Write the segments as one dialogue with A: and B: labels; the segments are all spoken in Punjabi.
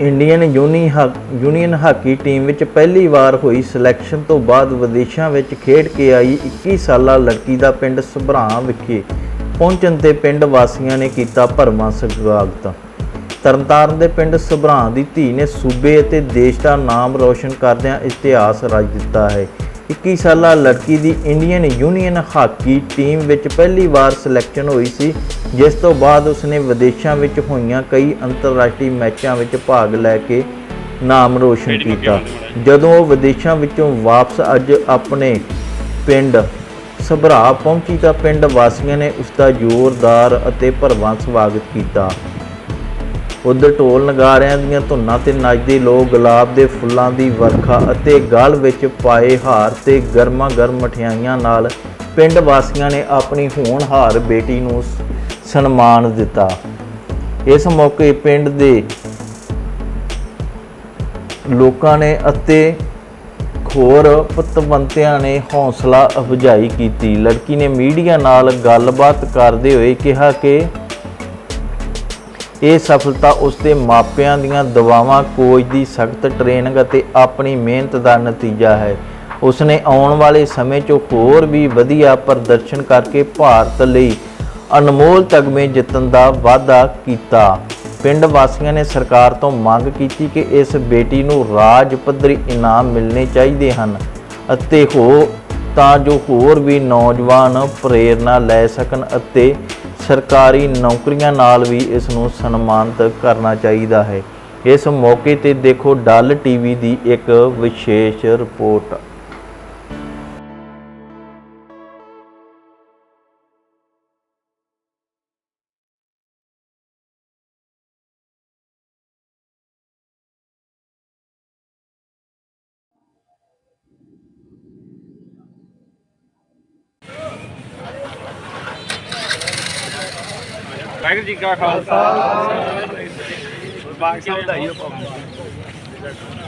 A: ਇੰਡੀਅਨ ਯੂਨੀ ਹਾ- ਯੂਨੀਅਨ ਹਾਕੀ ਟੀਮ ਵਿੱਚ ਪਹਿਲੀ ਵਾਰ ਹੋਈ ਸਿਲੈਕਸ਼ਨ ਤੋਂ ਬਾਅਦ ਵਿਦੇਸ਼ਾਂ ਵਿੱਚ ਖੇਡ ਕੇ ਆਈ 21 ਸਾਲਾ ਲੜਕੀ ਦਾ ਪਿੰਡ ਸਭਰਾ ਵਿਖੇ ਪਹੁੰਚਣ ਤੇ ਪਿੰਡ ਵਾਸੀਆਂ ਨੇ ਕੀਤਾ ਭਰਵਾਂ ਸਵਾਗਤ। ਤਰਨਤਾਰਨ ਦੇ ਪਿੰਡ ਸਭਰਾਂ ਦੀ ਧੀ ਨੇ ਸੂਬੇ ਅਤੇ ਦੇਸ਼ ਦਾ ਨਾਮ ਰੌਸ਼ਨ ਕਰਦਿਆਂ ਇਤਿਹਾਸ ਰਚ ਦਿੱਤਾ ਹੈ। 21 ਸਾਲਾ ਲੜਕੀ ਦੀ ਇੰਡੀਅਨ ਯੂਨੀਅਨ ਹਾਕੀ ਟੀਮ ਵਿੱਚ ਪਹਿਲੀ ਵਾਰ ਸਿਲੈਕਸ਼ਨ ਹੋਈ ਸੀ ਜਿਸ ਤੋਂ ਬਾਅਦ ਉਸਨੇ ਵਿਦੇਸ਼ਾਂ ਵਿੱਚ ਹੋਈਆਂ ਕਈ ਅੰਤਰਰਾਸ਼ਟਰੀ ਮੈਚਾਂ ਵਿੱਚ ਭਾਗ ਲੈ ਕੇ ਨਾਮ ਰੋਸ਼ਨ ਕੀਤਾ। ਜਦੋਂ ਉਹ ਵਿਦੇਸ਼ਾਂ ਵਿੱਚੋਂ ਵਾਪਸ ਅੱਜ ਆਪਣੇ ਪਿੰਡ ਸਭਰਾ ਪਹੁੰਚੀ ਤਾਂ ਪਿੰਡ ਵਾਸੀਆਂ ਨੇ ਉਸ ਦਾ ਜ਼ੋਰਦਾਰ ਅਤੇ ਭਰਵਾਂ ਸਵਾਗਤ ਕੀਤਾ। ਉਧਰ ਢੋਲ ਨਗਾਰਿਆਂ ਦੀਆਂ ਧੁਨਾਂ ਤੇ ਨੱਚਦੇ ਲੋਕ ਗੁਲਾਬ ਦੇ ਫੁੱਲਾਂ ਦੀ ਵਰਖਾ ਅਤੇ ਗਲ ਵਿੱਚ ਪਾਏ ਹਾਰ ਤੇ ਗਰਮਾ ਗਰਮ ਮਠਿਆਈਆਂ ਨਾਲ ਪਿੰਡ ਵਾਸੀਆਂ ਨੇ ਆਪਣੀ ਹੋਣਹਾਰ ਬੇਟੀ ਨੂੰ ਸਨਮਾਨ ਦਿੱਤਾ। ਇਸ ਮੌਕੇ ਪਿੰਡ ਦੇ ਲੋਕਾਂ ਨੇ ਅਤੇ ਹੋਰ ਪਤਵੰਤਿਆਂ ਨੇ ਹੌਸਲਾ ਅਫਜ਼ਾਈ ਕੀਤੀ। ਲੜਕੀ ਨੇ ਮੀਡੀਆ ਨਾਲ ਗੱਲਬਾਤ ਕਰਦੇ ਹੋਏ ਕਿਹਾ ਕਿ ਇਹ ਸਫਲਤਾ ਉਸਦੇ ਮਾਪਿਆਂ ਦੀਆਂ ਦਵਾਵਾਂ ਕੋਚ ਦੀ ਸਖਤ ਟ੍ਰੇਨਿੰਗ ਅਤੇ ਆਪਣੀ ਮਿਹਨਤ ਦਾ ਨਤੀਜਾ ਹੈ। ਉਸਨੇ ਆਉਣ ਵਾਲੇ ਸਮੇਂ 'ਚ ਹੋਰ ਵੀ ਵਧੀਆ ਪ੍ਰਦਰਸ਼ਨ ਕਰਕੇ ਭਾਰਤ ਲਈ ਅਨਮੋਲ ਤਗਮੇ ਜਿੱਤਣ ਦਾ ਵਾਅਦਾ ਕੀਤਾ। ਪਿੰਡ ਵਾਸੀਆਂ ਨੇ ਸਰਕਾਰ ਤੋਂ ਮੰਗ ਕੀਤੀ ਕਿ ਇਸ ਬੇਟੀ ਨੂੰ ਰਾਜ ਪੱਧਰੀ ਇਨਾਮ ਮਿਲਣੇ ਚਾਹੀਦੇ ਹਨ ਅਤੇ ਹੋ ਤਾਂ ਜੋ ਹੋਰ ਵੀ ਨੌਜਵਾਨ ਪ੍ਰੇਰਣਾ ਲੈ ਸਕਣ ਅਤੇ ਸਰਕਾਰੀ ਨੌਕਰੀਆਂ ਨਾਲ ਵੀ ਇਸ ਨੂੰ ਸਨਮਾਨਿਤ ਕਰਨਾ ਚਾਹੀਦਾ ਹੈ। ਇਸ ਮੌਕੇ ਤੇ ਦੇਖੋ ਡੱਲ ਟੀਵੀ ਦੀ ਇੱਕ ਵਿਸ਼ੇਸ਼ ਰਿਪੋਰਟ।
B: ਵਾਹਿਗੁਰੂ ਜੀ ਕਾ ਖਾਲਸਾ ਬਾਗ ਸਾਹਿਬ ਦਾ ਹੀ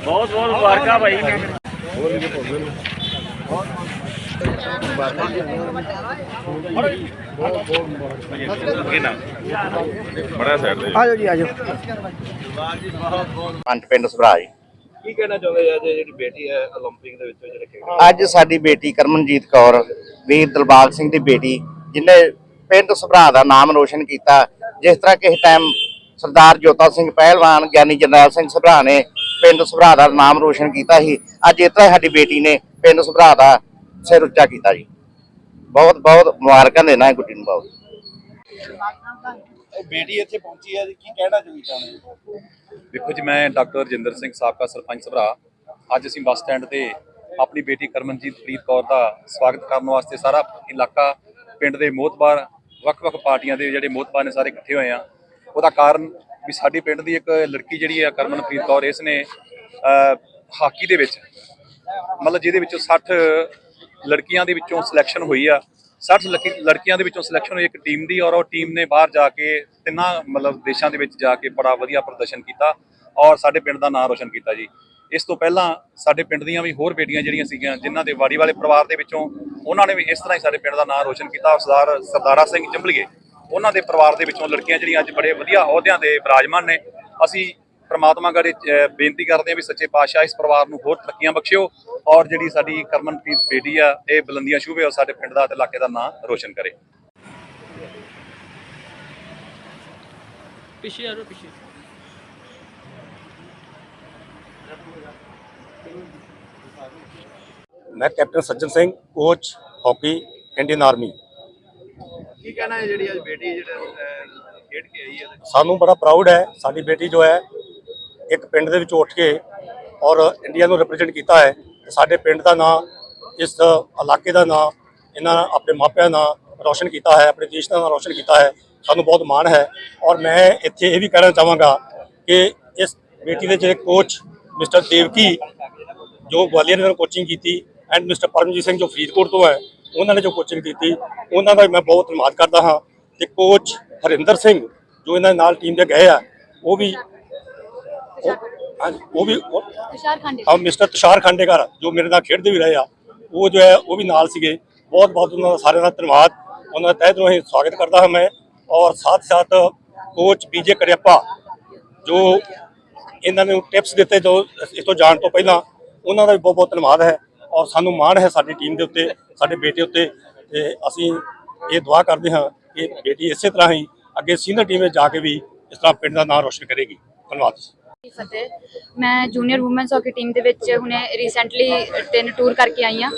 B: ਬਹੁਤ ਬਹੁਤ ਮੁਬਾਰਕਾਂ ਭਾਈ ਬੜਾ ਸਾਈਡ ਤੇ
C: ਆਜੋ ਜੀ ਆਜੋ
D: ਪੰਜ ਪਿੰਡ ਸਭਰਾਜ
B: ਕੀ ਕਹਿਣਾ ਚਾਹੁੰਦੇ ਆ ਜਿਹੜੀ ਬੇਟੀ ਹੈ 올림픽 ਦੇ ਵਿੱਚ ਜਿਹੜੇ ਖੇਡ
D: ਅੱਜ ਸਾਡੀ ਬੇਟੀ ਕਰਮਨਜੀਤ ਕੌਰ ਵੀਰ ਦਿਲਬਾਗ ਸਿੰਘ ਦੀ ਬੇਟੀ ਜਿਨੇ ਪਿੰਡ ਸਭਰਾ ਦਾ ਨਾਮ ਰੋਸ਼ਨ ਕੀਤਾ। ਜਿਸ ਤਰ੍ਹਾਂ ਕਿਸੇ ਟਾਈਮ ਸਰਦਾਰ ਜੋਤਾ ਸਿੰਘ ਪਹਿਲਵਾਨ ਗਿਆਨੀ ਜਰਨੈਲ ਸਿੰਘ ਸਭਰਾ ਨੇ ਪਿੰਡ ਸਭਰਾ ਦਾ ਨਾਮ ਰੋਸ਼ਨ ਕੀਤਾ ਸੀ। ਅੱਜ ਇਸ ਤਰ੍ਹਾਂ ਸਾਡੀ ਬੇਟੀ ਨੇ ਪਿੰਡ ਸਭਰਾ ਦਾ ਸਿਰ ਉੱਚਾ ਕੀਤਾ ਜੀ। ਬਹੁਤ ਬਹੁਤ ਮੁਬਾਰਕਾਂ ਦੇਣਾ ਹੈ ਗੁੱਡੀ ਨੂੰ ਬਹੁਤ।
B: ਬੇਟੀ ਇੱਥੇ ਪਹੁੰਚੀ ਹੈ ਜੀ ਕੀ ਕਹਿਣਾ ਚਾਹੁੰਦੇ ਹੋ
E: ਦੇਖੋ ਜੀ ਮੈਂ ਡਾਕਟਰ ਰਜਿੰਦਰ ਸਿੰਘ ਸਾਬਕਾ ਸਰਪੰਚ ਸਭਰਾ। ਅੱਜ ਅਸੀਂ ਬੱਸ ਸਟੈਂਡ ਤੇ ਆਪਣੀ ਬੇਟੀ ਕਰਮਨਜੀਤ ਪ੍ਰੀਤ ਕੌਰ ਦਾ ਸਵਾਗਤ ਕਰਨ ਵਾਸਤੇ ਸਾਰਾ ਇਲਾਕਾ ਪਿੰਡ ਦੇ ਮੋਹਤਬਾਰ ਵੱਖ-ਵੱਖ ਪਾਰਟੀਆਂ ਦੇ ਜਿਹੜੇ ਮੋਹਤਬਾਰ ਨੇ ਸਾਰੇ ਇਕੱਠੇ ਹੋਏ ਆ। ਉਹਦਾ ਕਾਰਨ ਵੀ ਸਾਡੇ ਪਿੰਡ ਦੀ ਇੱਕ ਲੜਕੀ ਜਿਹੜੀ ਆ, ਕਰਮਨਪ੍ਰੀਤ ਕੌਰ, ਇਸ ਨੇ ਹਾਕੀ ਦੇ ਵਿੱਚ, ਮਤਲਬ ਜਿਹਦੇ ਵਿੱਚੋਂ 60 ਲੜਕੀਆਂ ਦੇ ਵਿੱਚੋਂ ਸਿਲੈਕਸ਼ਨ ਹੋਈ ਆ। 60 ਲੜਕੀ- ਲੜਕੀਆਂ ਦੇ ਵਿੱਚੋਂ ਸਿਲੈਕਸ਼ਨ ਹੋਈ ਇੱਕ ਟੀਮ ਦੀ ਔਰ ਉਹ ਟੀਮ ਨੇ ਬਾਹਰ ਜਾ ਕੇ ਤਿੰਨਾਂ ਮਤਲਬ ਦੇਸ਼ਾਂ ਦੇ ਵਿੱਚ ਜਾ ਕੇ ਬੜਾ ਵਧੀਆ ਪ੍ਰਦਰਸ਼ਨ ਕੀਤਾ ਔਰ ਸਾਡੇ ਪਿੰਡ ਦਾ ਨਾਮ ਰੋਸ਼ਨ ਕੀਤਾ ਜੀ। ਇਸ ਤੋਂ ਪਹਿਲਾਂ ਸਾਡੇ ਪਿੰਡ ਦੀਆਂ ਵੀ ਹੋਰ ਬੇਟੀਆਂ ਜਿਹੜੀਆਂ ਸੀਗੀਆਂ, ਜਿਨ੍ਹਾਂ ਦੇ ਵਾੜੀ ਵਾਲੇ ਪਰਿਵਾਰ ਦੇ ਵਿੱਚੋਂ ਉਹਨਾਂ ਨੇ ਵੀ ਇਸ ਤਰ੍ਹਾਂ ਹੀ ਸਾਡੇ ਪਿੰਡ ਦਾ ਨਾਮ ਰੋਸ਼ਨ ਕੀਤਾ। ਸਰਦਾਰ, ਸਰਦਾਰਾ ਸਿੰਘ ਚੰਬਲੀਏ ਉਹਨਾਂ ਦੇ ਪਰਿਵਾਰ ਦੇ ਵਿੱਚੋਂ ਲੜਕੀਆਂ ਜਿਹੜੀਆਂ ਅੱਜ ਬੜੇ ਵਧੀਆ ਅਹੁਦਿਆਂ ਤੇ ਵਿਰਾਜਮਾਨ ਨੇ। ਅਸੀਂ ਪ੍ਰਮਾਤਮਾ ਗੜੇ ਬੇਨਤੀ ਕਰਦੇ ਹਾਂ ਵੀ ਸੱਚੇ ਪਾਤਸ਼ਾਹ ਇਸ ਪਰਿਵਾਰ ਨੂੰ ਹੋਰ ਤਰੱਕੀਆਂ ਬਖਸ਼ਿਓ ਔਰ ਜਿਹੜੀ ਸਾਡੀ ਕਰਮਨਪ੍ਰੀਤ ਬੇਟੀ ਆ, ਇਹ ਬੁਲੰਦੀਆਂ ਛੂਹੇ ਔਰ ਸਾਡੇ ਪਿੰਡ ਦਾ ਤੇ ਇਲਾਕੇ ਦਾ ਨਾਮ ਰੋਸ਼ਨ ਕਰੇ।
F: ਪਿੱਛੇ ਆ ਜਾਓ, ਪਿੱਛੇ।
G: ਮੈਂ captain Sajjan Singh coach hockey Indian army.
B: ਕੀ ਕਹਿਣਾ ਹੈ ਜਿਹੜੀ ਅੱਜ ਬੇਟੀ ਜਿਹੜਾ ਖੇਡ ਕੇ ਆਈ ਹੈ?
G: ਸਾਨੂੰ ਬੜਾ ਪ੍ਰਾਊਡ ਹੈ ਸਾਡੀ ਬੇਟੀ ਜੋ ਹੈ ਇੱਕ ਪਿੰਡ ਦੇ ਵਿੱਚ ਉੱਠ ਕੇ ਔਰ ਇੰਡੀਆ ਨੂੰ ਰਿਪਰੈਜ਼ੈਂਟ ਕੀਤਾ ਹੈ। ਸਾਡੇ ਪਿੰਡ ਦਾ ਨਾਂ ਇਸ ਇਲਾਕੇ ਦਾ ਨਾਂ ਇਹਨਾਂ ਆਪਣੇ ਮਾਪਿਆਂ ਦਾ ਰੌਸ਼ਨ ਕੀਤਾ ਹੈ ਆਪਣੇ ਦੇਸ਼ ਦਾ ਨਾਂ ਰੌਸ਼ਨ ਕੀਤਾ ਹੈ। ਸਾਨੂੰ ਬਹੁਤ ਮਾਣ ਹੈ ਔਰ ਮੈਂ ਇੱਥੇ ਇਹ ਵੀ ਕਹਿਣਾ ਚਾਹਾਂਗਾ ਕਿ ਇਸ ਬੇਟੀ ਦੇ ਜਿਹੜੇ ਕੋਚ ਮਿਸਟਰ ਦੇਵਕੀ ਜੋ ਗਵਾਲੀਅਰ ਨੇ ਕੋਚਿੰਗ ਕੀਤੀ ਐਂਡ ਮਿਸਟਰ ਪਰਮਜੀਤ ਸਿੰਘ ਜੋ ਫਰੀਦਕੋਟ ਤੋਂ ਹੈ ਉਹਨਾਂ ਨੇ ਜੋ ਕੋਚਿੰਗ ਕੀਤੀ ਉਹਨਾਂ ਦਾ ਮੈਂ ਬਹੁਤ ਧੰਨਵਾਦ ਕਰਦਾ ਹਾਂ। ਤੇ ਕੋਚ ਹਰਿੰਦਰ ਸਿੰਘ ਜੋ ਇਹਨਾਂ ਨਾਲ ਟੀਮ ਦੇ ਗਏ ਆ ਉਹ ਵੀ ਉਹ ਵੀ
H: ਤੁਸ਼ਾਰ ਖਾਂਡੇ
G: ਹਾਂ ਮਿਸਟਰ ਤੁਸ਼ਾਰ ਖੰਡੇਕਰ ਜੋ ਮੇਰੇ ਨਾਲ ਖੇਡਦੇ ਵੀ ਰਹੇ ਆ ਉਹ ਜੋ ਹੈ ਉਹ ਵੀ ਨਾਲ ਸੀਗੇ। ਬਹੁਤ ਬਹੁਤ ਉਹਨਾਂ ਦਾ ਸਾਰਿਆਂ ਦਾ ਧੰਨਵਾਦ। ਉਹਨਾਂ ਦਾ ਤਹਿ ਦਿਲੋਂ ਹੀ ਸਵਾਗਤ ਕਰਦਾ ਹਾਂ ਮੈਂ। ਔਰ ਸਾਥ ਸਾਥ ਕੋਚ ਬੀਜੇ ਕਰਿਆਪਾ ਜੋ ਇਹਨਾਂ ਨੂੰ ਟਿਪਸ ਦਿੱਤੇ ਜੋ ਇਸ ਤੋਂ ਜਾਣ ਤੋਂ ਪਹਿਲਾਂ ਉਹਨਾਂ ਦਾ ਵੀ ਬਹੁਤ ਬਹੁਤ ਧੰਨਵਾਦ ਹੈ। ਔਰ ਸਾਨੂੰ ਮਾਣ ਹੈ ਸਾਡੀ ਟੀਮ ਦੇ ਉੱਤੇ, ਸਾਡੇ ਬੇਟੇ ਉੱਤੇ। ਤੇ ਅਸੀਂ ਇਹ ਦੁਆ ਕਰਦੇ ਹਾਂ ਕਿ ਬੇਟੀ ਇਸੇ ਤਰ੍ਹਾਂ ਹੀ ਅੱਗੇ ਸੀਨੀਅਰ ਟੀਮ ਵਿੱਚ ਜਾ ਕੇ ਵੀ ਇਸ ਤਰ੍ਹਾਂ ਪਿੰਡ ਦਾ ਨਾਮ ਰੋਸ਼ਨ ਕਰੇਗੀ। ਧੰਨਵਾਦ
C: ਫਤਿਹ। ਮੈਂ ਜੂਨੀਅਰ ਔਮਨਸ ਹਾਕੀ ਟੀਮ ਦੇ ਵਿੱਚ ਹੁਣੇ ਰੀਸੈਂਟਲੀ ਤਿੰਨ ਟੂਰ ਕਰਕੇ ਆਈ ਹਾਂ।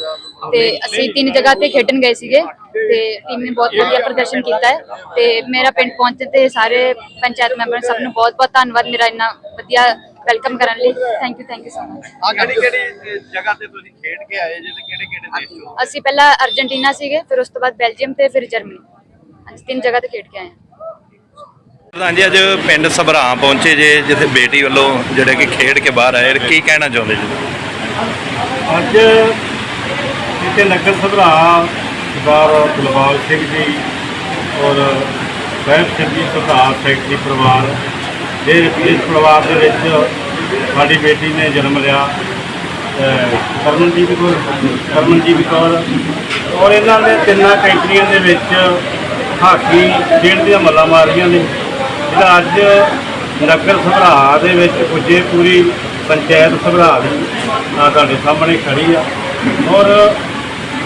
C: ਤੇ ਅਸੀਂ ਤਿੰਨ ਜਗ੍ਹਾ ਤੇ ਖੇਡਣ ਗਏ ਸੀਗੇ। ਤੇ ਟੀਮ ਨੇ ਬਹੁਤ ਵਧੀਆ ਪ੍ਰਦਰਸ਼ਨ ਕੀਤਾ ਹੈ। ਤੇ ਮੇਰਾ ਪਿੰਡ ਪਹੁੰਚੇ ਤੇ ਸਾਰੇ ਪੰਚਾਇਤ ਮੈਂਬਰ ਸਭ ਨੂੰ ਬਹੁਤ ਬਹੁਤ ਧੰਨਵਾਦ। ਮੇਰਾ ਇੰਨਾ ਵਧੀਆ ਵੈਲਕਮ ਕਰਨ ਲਈ। Thank you thank you so much ਆ
B: ਕਿਹੜੀ ਕਿਹੜੀ ਜਗ੍ਹਾ ਤੇ ਤੁਸੀਂ ਖੇਡ ਕੇ ਆਏ ਜੇ ਕਿਹੜੇ ਕਿਹੜੇ ਦੇਸ਼ ਤੋਂ
C: ਅਸੀਂ ਪਹਿਲਾਂ ਅਰਜنٹੀਨਾ ਸੀਗੇ ਫਿਰ ਉਸ ਤੋਂ ਬਾਅਦ ਬੈਲਜੀਅਮ ਤੇ ਫਿਰ ਜਰਮਨੀ। ਅਸੀਂ ਤਿੰਨ ਜਗ੍ਹਾ ਤੇ ਖੇਡ ਕੇ ਆਏ
B: ਪ੍ਰਧਾਨ ਜੀ ਅੱਜ ਪਿੰਡ ਸਭਰਾ ਪਹੁੰਚੇ ਜੇ ਜਿੱਥੇ ਬੇਟੀ ਵੱਲੋਂ ਜਿਹੜੇ ਕਿ ਖੇਡ ਕੇ ਬਾਹਰ ਆਏ ਕੀ ਕਹਿਣਾ ਚਾਹੁੰਦੇ ਜੀ?
F: ਅੱਜ ਜਿੱਥੇ ਨਗਰ ਸਭਰਾ ਸਰਦਾਰ ਦਿਲਬਾਗ ਸਿੰਘ ਜੀ ਔਰ ਸਾਹਿਬ ਸਿੰਘ ਜੀ ਸਰਦਾਰ ਸਿੰਘ ਜੀ ਪਰਿਵਾਰ ਦੇ ਇਸ ਪਰਿਵਾਰ ਦੇ ਵਿੱਚ ਸਾਡੀ ਬੇਟੀ ਨੇ ਜਨਮ ਲਿਆ ਕਰਮਨਜੀਤ ਕੌਰ ਕਰਮਨਜੀਤ ਕੌਰ। ਔਰ ਇਹਨਾਂ ਨੇ ਤਿੰਨਾਂ ਕੰਟਰੀਆਂ ਦੇ ਵਿੱਚ ਹਾਕੀ ਖੇਡ ਦੀਆਂ ਮੱਲਾਂ ਮਾਰੀਆਂ ਨੇ। ਜਿਹੜਾ ਅੱਜ ਨਗਰ ਸਭਰਾ ਦੇ ਵਿੱਚ ਪੁੱਜੇ ਪੂਰੀ ਪੰਚਾਇਤ ਸਭਰਾ ਦੀ ਆ ਤੁਹਾਡੇ ਸਾਹਮਣੇ ਖੜੀ ਆ। ਔਰ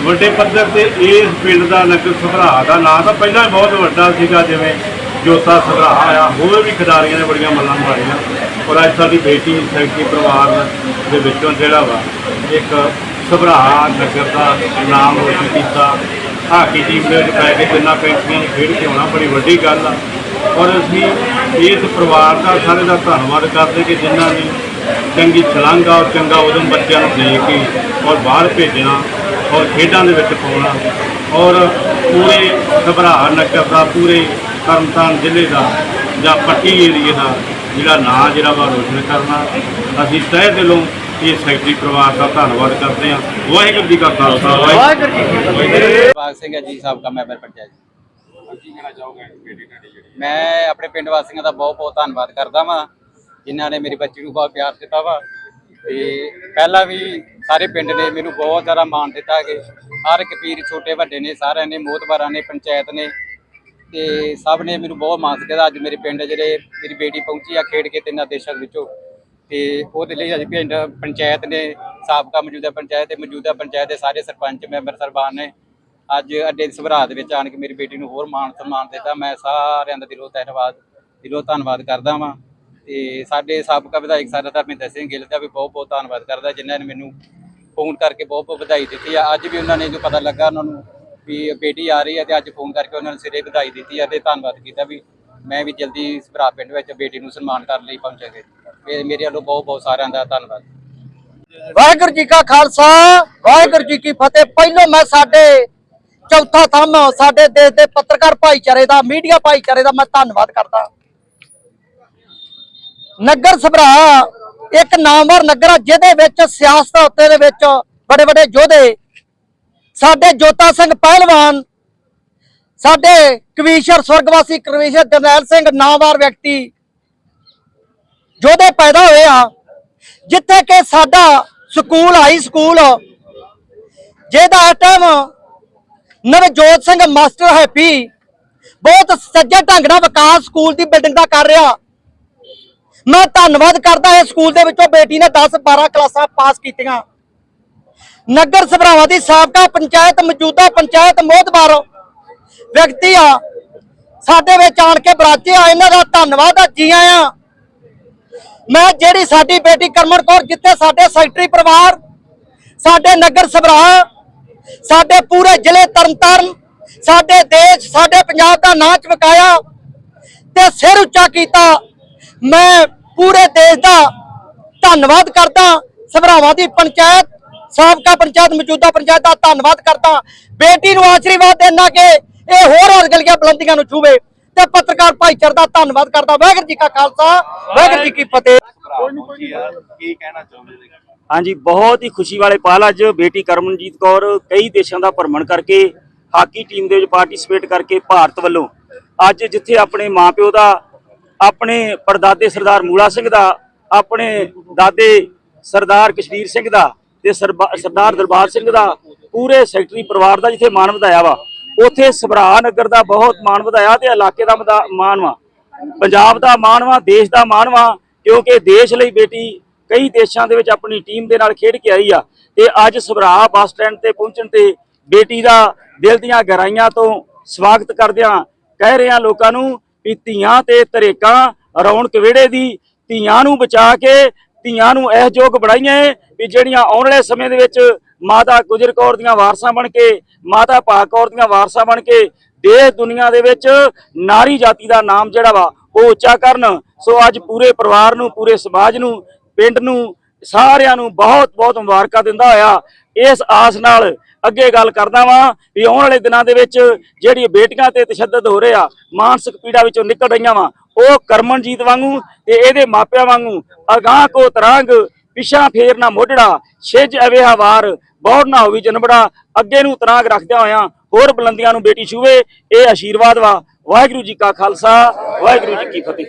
F: ਵੱਡੇ ਪੱਧਰ ਤੇ ਇਸ ਪਿੰਡ ਦਾ ਨਗਰ ਸਭਰਾ ਦਾ ਨਾਂ ਤਾਂ ਪਹਿਲਾਂ ਹੀ ਬਹੁਤ ਵੱਡਾ ਸੀਗਾ, ਜਿਵੇਂ ਜੋਤਾ ਸਭਰਾ ਆ ਹੋਰ ਵੀ ਖਿਡਾਰੀਆਂ ਨੇ ਬੜੀਆਂ ਮੱਲਾਂ ਮਾਰੀਆਂ। ਔਰ ਅੱਜ ਸਾਡੀ ਬੇਟੀ ਸੈਕਟਰੀ ਪਰਿਵਾਰ ਦੇ ਵਿੱਚੋਂ ਜਿਹੜਾ ਵਾ, ਇੱਕ ਸਭਰਾ ਨਗਰ ਦਾ ਨਾਮ ਰੋਸ਼ਨ ਕੀਤਾ। ਹਾਕੀ ਟੀਮ ਦੇ ਵਿੱਚ ਪੈ ਕੇ ਤਿੰਨਾਂ ਕੰਟਰੀਆਂ ਨੂੰ ਖੇਡ ਕੇ ਆਉਣਾ ਬੜੀ ਵੱਡੀ ਗੱਲ ਆ। ਔਰ ਅਸੀਂ ਇਸ ਪਰਿਵਾਰ ਦਾ ਸਾਰੇ ਦਾ ਧੰਨਵਾਦ ਕਰਦੇ ਕਿ ਜਿਨ੍ਹਾਂ ਨੇ ਚੰਗੀ ਛਲਾਂਗਾ ਔਰ ਚੰਗਾ ਉਦਮ ਬੱਚਿਆਂ ਨੂੰ ਦੇ ਕੇ ਔਰ ਬਾਹਰ ਭੇਜਣਾ ਔਰ ਖੇਡਾਂ ਦੇ ਵਿੱਚ ਪਾਉਣਾ। ਔਰ ਪੂਰੇ ਘਬਰਾ ਨਕਰ ਦਾ ਪੂਰੇ ਤਰਨਤਾਰਨ ਜ਼ਿਲ੍ਹੇ ਦਾ ਜਾਂ ਪੱਟੀ ਏਰੀਏ ਦਾ ਜਿਹੜਾ ਨਾਂ ਜਿਹੜਾ ਵਾ ਰੋਸ਼ਨ ਕਰਨਾ ਅਸੀਂ ਤਹਿ ਦਿਲੋਂ ਇਹ ਸੈਕਟਰੀ ਪਰਿਵਾਰ ਦਾ ਧੰਨਵਾਦ ਕਰਦੇ ਹਾਂ। ਵਾਹਿਗੁਰੂ ਜੀ ਕਾ ਖਾਲਸਾ ਵਾਹਿਗੁਰੂ ਜੀ ਕੀ ਫਤਿਹ।
H: ਬਾਗ ਸਿੰਘ ਜੀ ਸਾਬਕਾ ਮੈਂਬਰ ਪੰਚਾਇਤ। ਮੈਂ ਆਪਣੇ ਪਿੰਡ ਵਾਸੀਆਂ ਦਾ ਬਹੁਤ ਬਹੁਤ ਧੰਨਵਾਦ ਕਰਦਾ ਵਾਂ ਜਿਨ੍ਹਾਂ ਨੇ ਮੇਰੀ ਬੱਚੀ ਨੂੰ ਬਹੁਤ ਪਿਆਰ ਦਿੱਤਾ ਵਾ। ਤੇ ਪਹਿਲਾਂ ਵੀ ਸਾਰੇ ਪਿੰਡ ਨੇ ਮੈਨੂੰ ਬਹੁਤ ਜ਼ਿਆਦਾ ਮਾਣ ਦਿੱਤਾ ਕਿ ਹਰ ਇੱਕ ਪੀਰ ਛੋਟੇ ਵੱਡੇ ਨੇ ਸਾਰਿਆਂ ਨੇ ਮੋਤਬਾਰਾਂ ਨੇ ਪੰਚਾਇਤ ਨੇ ਤੇ ਸਭ ਨੇ ਮੈਨੂੰ ਬਹੁਤ ਮਾਣ ਦਿੱਤਾ ਅੱਜ ਮੇਰੇ ਪਿੰਡ ਜਿਹੜੇ ਮੇਰੀ ਬੇਟੀ ਪਹੁੰਚੀ ਆ ਖੇਡ ਕੇ ਤਿੰਨਾਂ ਦੇਸ਼ਾਂ ਵਿੱਚੋਂ। ਤੇ ਉਹਦੇ ਲਈ ਅੱਜ ਪਿੰਡ ਪੰਚਾਇਤ ਨੇ ਸਾਬਕਾ ਮੌਜੂਦਾ ਪੰਚਾਇਤ ਤੇ ਮੌਜੂਦਾ ਪੰਚਾਇਤ ਦੇ ਸਾਰੇ ਸਰਪੰਚ ਮੈਂਬਰ ਸਰਬਾਨ ਨੇ ਅੱਜ ਅੱਡੇ ਦੀ ਸਭਰਾ ਦੇ ਵਿੱਚ ਆਣ ਕੇ ਮੇਰੀ ਬੇਟੀ ਨੂੰ ਹੋਰ ਮਾਣ ਸਨਮਾਨ ਦਿੱਤਾ। ਮੈਂ ਸਾਰਿਆਂ ਦਾ ਦਿਲੋਂ ਧੰਨਵਾਦ ਦਿਲੋਂ ਧੰਨਵਾਦ ਕਰਦਾ ਵਾਂ। ਤੇ ਸਾਡੇ ਸਾਬਕਾ ਵਿਧਾਇਕ ਸਾਡਾ ਧਰਮਿੰਦਰ ਸਿੰਘ ਗਿੱਲ ਦਾ ਵੀ ਬਹੁਤ ਬਹੁਤ ਧੰਨਵਾਦ ਕਰਦਾ, ਜਿਨ੍ਹਾਂ ਨੇ ਮੈਨੂੰ ਫੋਨ ਕਰਕੇ ਬਹੁਤ ਬਹੁਤ ਵਧਾਈ ਦਿੱਤੀ ਆ। ਅੱਜ ਵੀ ਉਹਨਾਂ ਨੇ ਜੋ ਪਤਾ ਲੱਗਾ ਉਹਨਾਂ ਨੂੰ ਵੀ ਬੇਟੀ ਆ ਰਹੀ ਹੈ ਤੇ ਅੱਜ ਫੋਨ ਕਰਕੇ ਉਹਨਾਂ ਨੇ ਸਿਰੇ ਵਧਾਈ ਦਿੱਤੀ ਹੈ ਤੇ ਧੰਨਵਾਦ ਕੀਤਾ ਵੀ ਮੈਂ ਵੀ ਜਲਦੀ ਸਭਰਾ ਪਿੰਡ ਵਿੱਚ ਬੇਟੀ ਨੂੰ ਸਨਮਾਨ ਕਰਨ ਲਈ ਪਹੁੰਚਾਂਗੇ ਮੇਰੇ ਵੱਲੋਂ ਬਹੁਤ ਬਹੁਤ ਸਾਰਿਆਂ ਦਾ ਧੰਨਵਾਦ।
I: ਵਾਹਿਗੁਰੂ ਜੀ ਕਾ ਖਾਲਸਾ, ਵਾਹਿਗੁਰੂ ਜੀ ਕੀ ਫਤਿਹ। ਪਹਿਲੋਂ ਮੈਂ ਸਾਡੇ ਚੌਥਾ ਥੰਮ, ਸਾਡੇ ਦੇਸ਼ ਦੇ ਪੱਤਰਕਾਰ ਭਾਈਚਾਰੇ ਦਾ, ਮੀਡੀਆ ਭਾਈਚਾਰੇ ਦਾ ਮੈਂ ਧੰਨਵਾਦ ਕਰਦਾ। ਨਗਰ ਸਭਰਾ ਇੱਕ ਨਾਮਵਰ ਨਗਰ ਆ, ਜਿਹਦੇ ਵਿੱਚ ਸਿਆਸਤ ਉੱਤੇ ਦੇ ਵਿੱਚ ਬੜੇ ਬੜੇ ਯੋਧੇ ਸਾਡੇ ਜੋਤਾ ਸਿੰਘ ਪਹਿਲਵਾਨ, ਸਾਡੇ ਕਵੀਸ਼ਰ, ਸਵਰਗਵਾਸੀ ਕਵੀਸ਼ਰ ਜਰਨੈਲ ਸਿੰਘ ਨਾਮਵਰ ਵਿਅਕਤੀ ਜੋਦੇ ਪੈਦਾ ਹੋਏ ਆ, ਜਿੱਥੇ ਕਿ ਸਾਡਾ ਸਕੂਲ ਹਾਈ ਸਕੂਲ ਜਿਹਦਾ time Navjot Singh master Happy ਬਹੁਤ ਸੱਜੇ ਢੰਗ ਨਾਲ ਵਿਕਾਸ ਸਕੂਲ ਦੀ ਬਿਲਡਿੰਗ ਦਾ ਕਰ ਰਿਹਾ। ਮੈਂ ਧੰਨਵਾਦ ਕਰਦਾ ਇਸ ਸਕੂਲ ਦੇ ਵਿੱਚੋਂ ਬੇਟੀ ਨੇ 10 12 ਕਲਾਸਾਂ ਪਾਸ ਕੀਤੀਆਂ। ਨਗਰ ਸਭਰਾਵਾਂ ਦੀ ਸਾਬਕਾ ਪੰਚਾਇਤ ਮੌਜੂਦਾ ਪੰਚਾਇਤ ਮੋਹਤਬਾਰ ਵਿਅਕਤੀ ਆ। ਸਾਡੇ ਵਿੱਚ ਆਣ ਕੇ ਬਰਾਚੇ ਆ। ਇਹਨਾਂ ਦਾ ਧੰਨਵਾਦ ਆ, ਜੀ ਆਇਆਂ। ਮੈਂ ਜਿਹੜੀ ਸਾਡੀ ਬੇਟੀ ਕਰਮਨ ਕੌਰ, ਜਿੱਥੇ ਸਾਡੇ ਸੈਕਟਰੀ ਪਰਿਵਾਰ, ਸਾਡੇ ਨਗਰ ਸਭਰਾ ਸਾਡੇ ਪੂਰੇ ਜ਼ਿਲ੍ਹੇ ਤਰਨਤਾਰਨ, ਸਾਡੇ ਦੇਸ਼, ਸਾਡੇ ਪੰਜਾਬ ਦਾ ਨਾਂ ਚਮਕਾਇਆ ਤੇ ਸਿਰ ਉੱਚਾ ਕੀਤਾ। ਮੈਂ ਪੂਰੇ ਦੇਸ਼ ਦਾ ਧੰਨਵਾਦ ਕਰਦਾ। ਸਭਰਾਵਾਂ ਦੀ ਪੰਚਾਇਤ ਸਾਬਕਾ ਪੰਚਾਇਤ ਮੌਜੂਦਾ ਪੰਚਾਇਤ ਦਾ ਧੰਨਵਾਦ ਕਰਦਾ ਬੇਟੀ ਨੂੰ ਆਸ਼ੀਰਵਾਦ ਦੇਣਾ ਕਿ ਇਹ ਹੋਰ ਅਰਗਲੀਆਂ ਬੁਲੰਦੀਆਂ ਨੂੰ ਛੂਵੇ ਤੇ ਪੱਤਰਕਾਰ ਭਾਈਚਾਰੇ ਦਾ ਧੰਨਵਾਦ ਕਰਦਾ। ਵਾਹਿਗੁਰੂ ਜੀ ਕਾ ਖਾਲਸਾ ਵਾਹਿਗੁਰੂ ਜੀ ਕੀ ਫਤਿਹ।
B: ਕੀ ਕਹਿਣਾ ਚਾਹੁੰਦੇ
J: ਹਾਂਜੀ ਬਹੁਤ ਹੀ ਖੁਸ਼ੀ ਵਾਲੇ ਪਲ ਅੱਜ ਬੇਟੀ ਕਰਮਨਜੀਤ ਕੌਰ ਕਈ ਦੇਸ਼ਾਂ ਦਾ ਭ੍ਰਮਣ ਕਰਕੇ ਹਾਕੀ ਟੀਮ ਦੇ ਵਿੱਚ ਪਾਰਟਿਸਿਪੇਟ ਕਰਕੇ ਭਾਰਤ ਵੱਲੋਂ ਅੱਜ ਜਿੱਥੇ ਆਪਣੇ ਮਾਪਿਓ ਦਾ ਆਪਣੇ ਪਰਦਾਦੇ ਸਰਦਾਰ ਮੂਲਾ ਸਿੰਘ ਦਾ ਆਪਣੇ ਦਾਦੇ ਸਰਦਾਰ ਕਸ਼ਮੀਰ ਸਿੰਘ ਦਾ ਤੇ ਸਰਬਾ- ਸਰਦਾਰ ਦਰਬਾਰ ਸਿੰਘ ਦਾ ਪੂਰੇ ਸੈਕਟਰੀ ਪਰਿਵਾਰ ਦਾ ਜਿੱਥੇ ਮਾਣ ਵਧਾਇਆ ਵਾ, ਉਥੇ ਸਭਰਾ ਨਗਰ ਦਾ ਬਹੁਤ ਮਾਣ ਵਧਾਇਆ ਤੇ ਇਲਾਕੇ ਦਾ ਮਦਾ- ਮਾਣ ਵਾ। ਪੰਜਾਬ ਦਾ ਮਾਣ ਵਾ, ਦੇਸ਼ ਦਾ ਮਾਣ ਵਾ, ਕਿਉਂਕਿ ਦੇਸ਼ ਲਈ ਬੇਟੀ ਕਈ ਦੇਸ਼ਾਂ ਦੇ ਵਿੱਚ ਆਪਣੀ ਟੀਮ ਦੇ ਨਾਲ ਖੇਡ ਕੇ ਆਈ ਆ। ਤੇ ਅੱਜ ਸਭਰਾ ਬੱਸ ਸਟੈਂਡ ਤੇ ਪਹੁੰਚਣ ਤੇ ਬੇਟੀ ਦਾ ਦਿਲ ਦੀਆਂ ਗਹਿਰਾਈਆਂ ਤੋਂ ਸਵਾਗਤ ਕਰਦਿਆਂ ਕਹਿ ਰਿਹਾ ਲੋਕਾਂ ਨੂੰ ਵੀ ਧੀਆਂ ਤੇ ਤਰੇਕਾਂ ਰੌਣਕ ਵਿਹੜੇ ਦੀ, ਧੀਆਂ ਨੂੰ ਬਚਾ ਕੇ ਧੀਆਂ ਨੂੰ ਇਹ ਯੋਗ ਬਣਾਈਆਂ ਵੀ ਜਿਹੜੀਆਂ ਆਉਣ ਵਾਲੇ ਸਮੇਂ ਦੇ ਵਿੱਚ ਮਾਤਾ ਗੁਜਰ ਕੌਰ ਦੀਆਂ ਵਾਰਸਾਂ ਬਣ ਕੇ, ਮਾਤਾ ਭਾਗ ਕੌਰ ਦੀਆਂ ਵਾਰਸਾਂ ਬਣ ਕੇ ਦੇਸ਼ ਦੁਨੀਆ ਦੇ ਵਿੱਚ ਨਾਰੀ ਜਾਤੀ ਦਾ ਨਾਮ ਜਿਹੜਾ ਵਾ, ਉਹ ਉੱਚਾ ਕਰਨ। ਸੋ ਅੱਜ ਪੂਰੇ ਪਰਿਵਾਰ ਨੂੰ, ਪੂਰੇ ਸਮਾਜ ਨੂੰ, ਪਿੰਡ ਨੂੰ, ਸਾਰਿਆਂ ਨੂੰ ਬਹੁਤ ਬਹੁਤ ਮੁਬਾਰਕਾਂ ਦਿੰਦਾ ਹੋਇਆ। ਇਸ ਆਸ ਨਾਲ ਅੱਗੇ ਗੱਲ ਕਰਦਾ ਵਾਂ ਵੀ ਆਉਣ ਵਾਲੇ ਦਿਨਾਂ ਦੇ ਵਿੱਚ ਜਿਹੜੀ ਬੇਟੀਆਂ ਤੇ ਤਸ਼ੱਦਦ ਹੋ ਰਿਹਾ ਮਾਨਸਿਕ ਪੀੜਾ ਵਿੱਚੋਂ ਨਿਕਲ ਰਹੀਆਂ ਵਾ ਉਹ ਕਰਮਨਜੀਤ ਵਾਂਗੂ ਤੇ ਇਹਦੇ ਮਾਪਿਆਂ ਵਾਂਗੂ ਅਗਾਹ ਕੋ ਤਰੰਗ ਪਿਛਾ ਫੇਰ ਨਾ ਮੋਢੜਾ, ਛਿਜ ਅਵੇ ਹਵਾਰ ਬੌੜ ਨਾ ਹੋਵੀ ਜਨਬੜਾ ਅੱਗੇ ਨੂੰ ਤਰਾਗ ਰੱਖਦਿਆਂ ਹੋਇਆਂ ਹੋਰ ਬੁਲੰਦੀਆਂ ਨੂੰ ਬੇਟੀ ਛੂਵੇ, ਇਹ ਆਸ਼ੀਰਵਾਦ ਵਾ। ਵਾਹਿਗੁਰੂ ਜੀ ਕਾ ਖਾਲਸਾ, ਵਾਹਿਗੁਰੂ ਜੀ ਕੀ ਫਤਿਹ।